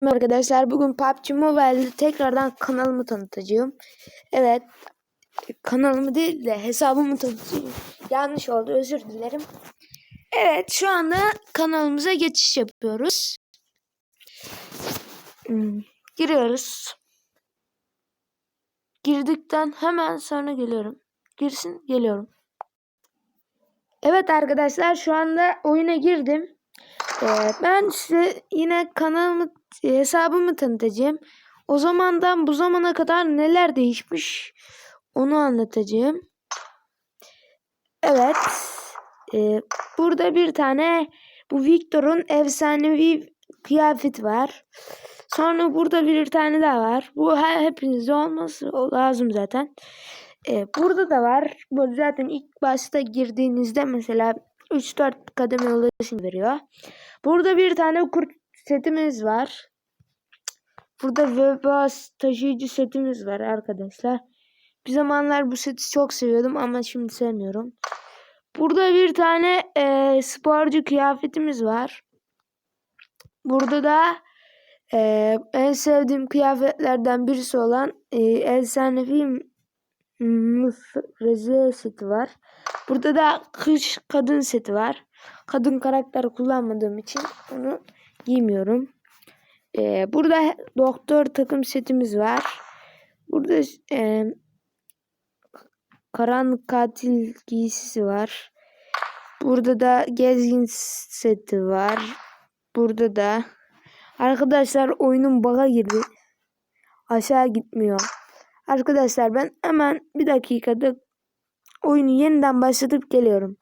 Merhaba Arkadaşlar bugün PUBG Mobile'de tekrardan kanalımı tanıtacağım. Evet kanalımı değil de hesabımı tanıtacağım. Yanlış oldu özür dilerim. Evet şu anda kanalımıza geçiş yapıyoruz. Hmm, Giriyoruz. Girdikten hemen sonra geliyorum. Girsin geliyorum. Evet arkadaşlar şu anda oyuna girdim. Ee, ben size yine kanalımı hesabımı tanıtacağım. O zamandan bu zamana kadar neler değişmiş onu anlatacağım. Evet. Ee, burada bir tane bu Victor'un efsanevi kıyafeti var. Sonra burada bir tane daha var. Bu he- hepinizde olması lazım zaten. Ee, burada da var. Bu zaten ilk başta girdiğinizde mesela 3-4 kademe ulaşım veriyor. Burada bir tane kurt setimiz var. Burada Webas taşıyıcı setimiz var arkadaşlar. Bir zamanlar bu seti çok seviyordum ama şimdi sevmiyorum. Burada bir tane e, sporcu kıyafetimiz var. Burada da e, en sevdiğim kıyafetlerden birisi olan e, efsanevi Reze seti var. Burada da kış kadın seti var. Kadın karakter kullanmadığım için onu giymiyorum. Ee, burada doktor takım setimiz var. Burada e, karanlık katil giysisi var. Burada da gezgin seti var. Burada da arkadaşlar oyunun baga girdi. Aşağı gitmiyor. Arkadaşlar ben hemen bir dakikada oyunu yeniden başlatıp geliyorum.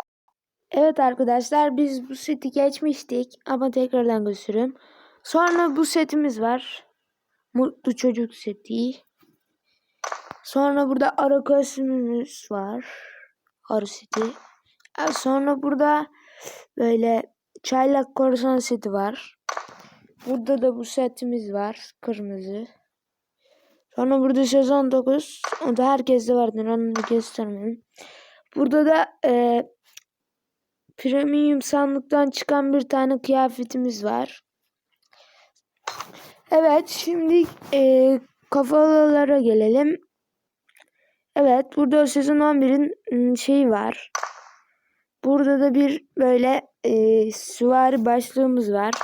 Evet arkadaşlar biz bu seti geçmiştik ama tekrardan gösteriyorum. Sonra bu setimiz var. Mutlu çocuk seti. Sonra burada arı kostümümüz var. Arı seti. Sonra burada böyle çaylak korsan seti var. Burada da bu setimiz var. Kırmızı. Sonra burada sezon 9. O da herkeste vardır. Onu göstermeyeyim. Burada da e, premium sandıktan çıkan bir tane kıyafetimiz var. Evet şimdi e, kafalara gelelim. Evet burada sezon 11'in ım, şeyi var. Burada da bir böyle e, süvari başlığımız var.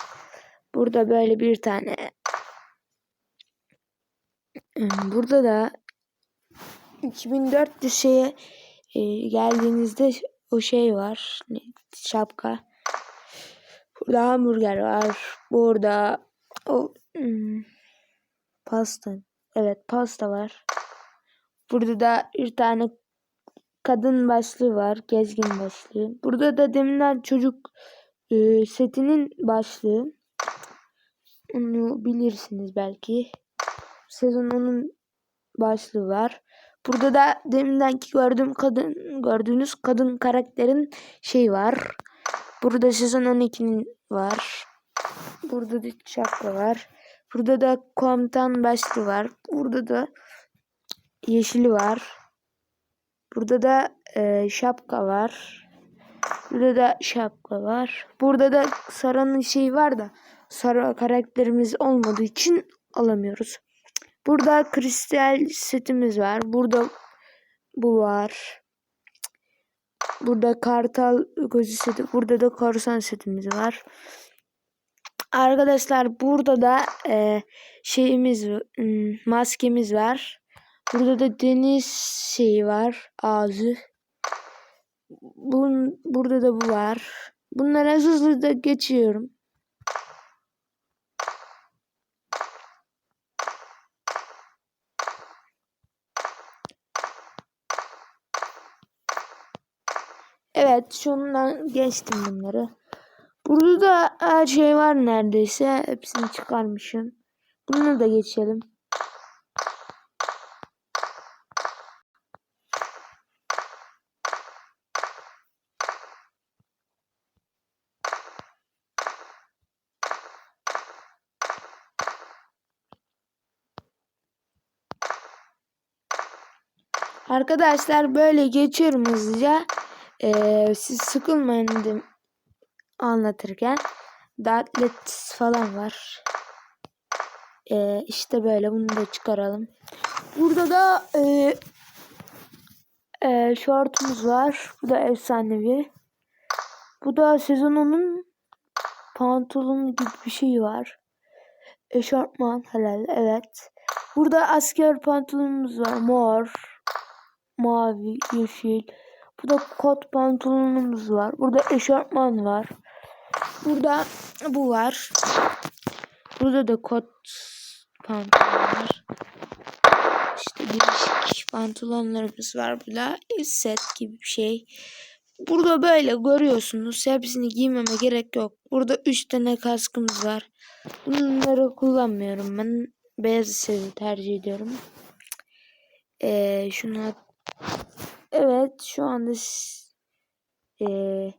Burada böyle bir tane Burada da 2400 şeye e, geldiğinizde o şey var. Şapka. Burada hamburger var. Burada o hmm, pasta. Evet pasta var. Burada da bir tane kadın başlığı var. Gezgin başlığı. Burada da deminden çocuk e, setinin başlığı. Onu bilirsiniz belki sezon onun başlığı var. Burada da demindenki gördüğüm kadın gördüğünüz kadın karakterin şey var. Burada sezon 12'nin var. Burada da şapka var. Burada da komutan başlığı var. Burada da yeşili var. Burada da e, şapka var. Burada da şapka var. Burada da Sara'nın şeyi var da Sara karakterimiz olmadığı için alamıyoruz. Burada kristal setimiz var. Burada bu var. Burada kartal gözü seti. Burada da korsan setimiz var. Arkadaşlar burada da e, şeyimiz maskemiz var. Burada da deniz şeyi var. Ağzı. Bun, burada da bu var. Bunlara hızlı da geçiyorum. Evet şundan geçtim bunları. Burada da her şey var neredeyse. Hepsini çıkarmışım. Bunları da geçelim. Arkadaşlar böyle geçiyorum hızlıca. Ee, siz sıkılmayın dedim anlatırken. Dartlet falan var. Ee, işte böyle bunu da çıkaralım. Burada da e, e, şortumuz var. Bu da efsanevi. Bu da sezonunun pantolonu gibi bir şey var. Eşortman herhalde evet. Burada asker pantolonumuz var. Mor, mavi, yeşil. Burada kot pantolonumuz var. Burada eşortman var. Burada bu var. Burada da kot pantolon var. İşte değişik pantolonlarımız var burada. Set gibi bir şey. Burada böyle görüyorsunuz. Hepsini giymeme gerek yok. Burada 3 tane kaskımız var. Bunları kullanmıyorum ben. Beyaz seti tercih ediyorum. Ee, şunu Evet şu anda ee,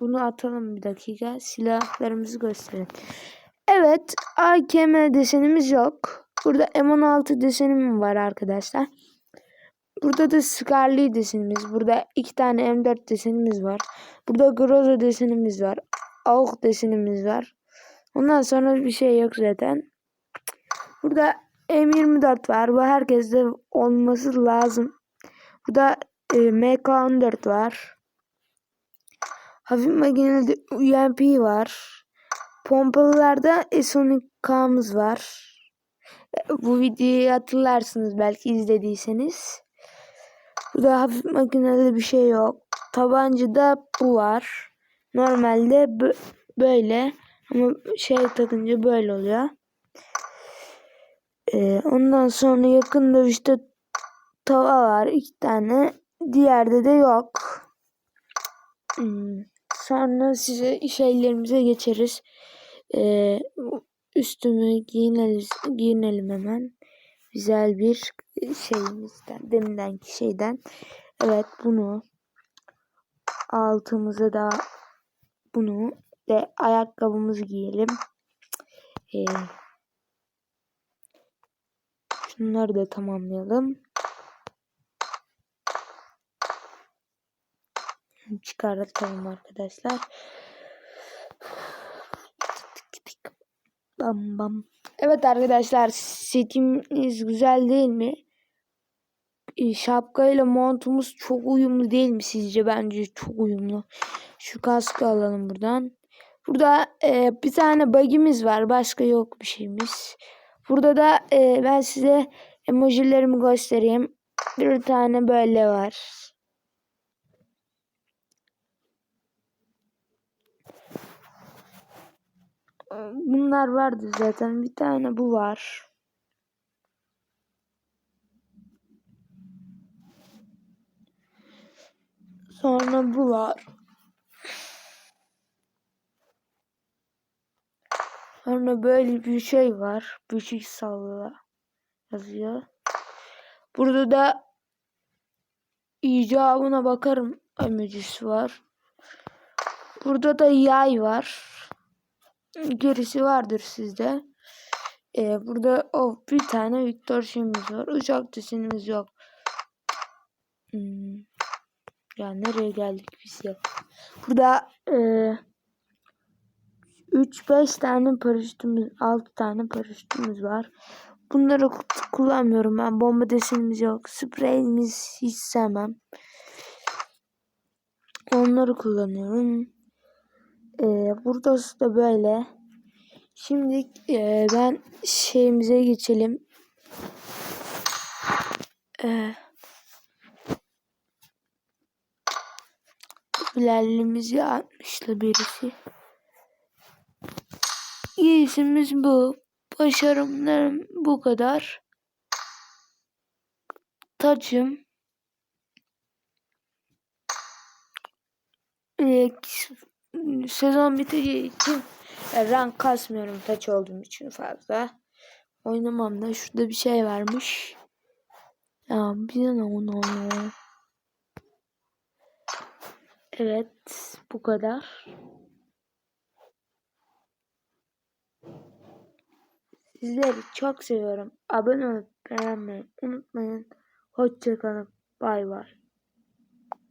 bunu atalım bir dakika. Silahlarımızı gösterelim. Evet AKM desenimiz yok. Burada M16 desenim var arkadaşlar. Burada da Scarlet desenimiz. Burada iki tane M4 desenimiz var. Burada Groza desenimiz var. AUK desenimiz var. Ondan sonra bir şey yok zaten. Burada M24 var. Bu herkeste olması lazım. Burada e, MK14 var. Hafif makineli UMP var. Pompalılarda S12K'mız var. E, Bu videoyu hatırlarsınız belki izlediyseniz. Burada hafif makineli bir şey yok. Tabancada bu var. Normalde bö- böyle ama şey takınca böyle oluyor. Ee, ondan sonra yakın dövüşte tava var iki tane. Diğerde de yok. Hmm, Sonra size şeylerimize geçeriz. Ee, üstümü giyinelim, giyinelim hemen. Güzel bir şeyimizden, demindenki şeyden. Evet bunu altımıza da bunu ve ayakkabımızı giyelim. Ee, şunları da tamamlayalım. Çıkartalım arkadaşlar. Bam bam. Evet arkadaşlar setimiz güzel değil mi? E, Şapkayla montumuz çok uyumlu değil mi sizce? Bence çok uyumlu. Şu kaskı alalım buradan. Burada e, bir tane bagimiz var. Başka yok bir şeyimiz. Burada da e, ben size emojilerimi göstereyim. Bir tane böyle var. Bunlar vardı zaten. Bir tane bu var. Sonra bu var. Sonra böyle bir şey var. Büyük salla yazıyor. Burada da icabına bakarım emojisi var. Burada da yay var. Gerisi vardır sizde. Ee, burada o bir tane Victor şeyimiz var. Uçak desenimiz yok. Hmm. Ya nereye geldik biz ya? Burada e, 3-5 tane paraşütümüz, 6 tane paraşütümüz var. Bunları ku- kullanmıyorum ben. Bomba desenimiz yok. Spreyimiz hiç sevmem. Onları kullanıyorum. Ee, burası da böyle. Şimdi e, ben şeyimize geçelim. Ee, Bilalimizi atmıştı birisi. İyisimiz bu. Başarımlarım bu kadar. Taçım. Ee, sezon biteceği için e, rank kasmıyorum taç olduğum için fazla. Oynamam da şurada bir şey varmış. Ya bir de onu Evet bu kadar. Sizleri çok seviyorum. Abone olup beğenmeyi unutmayın. Hoşçakalın. Bay bay.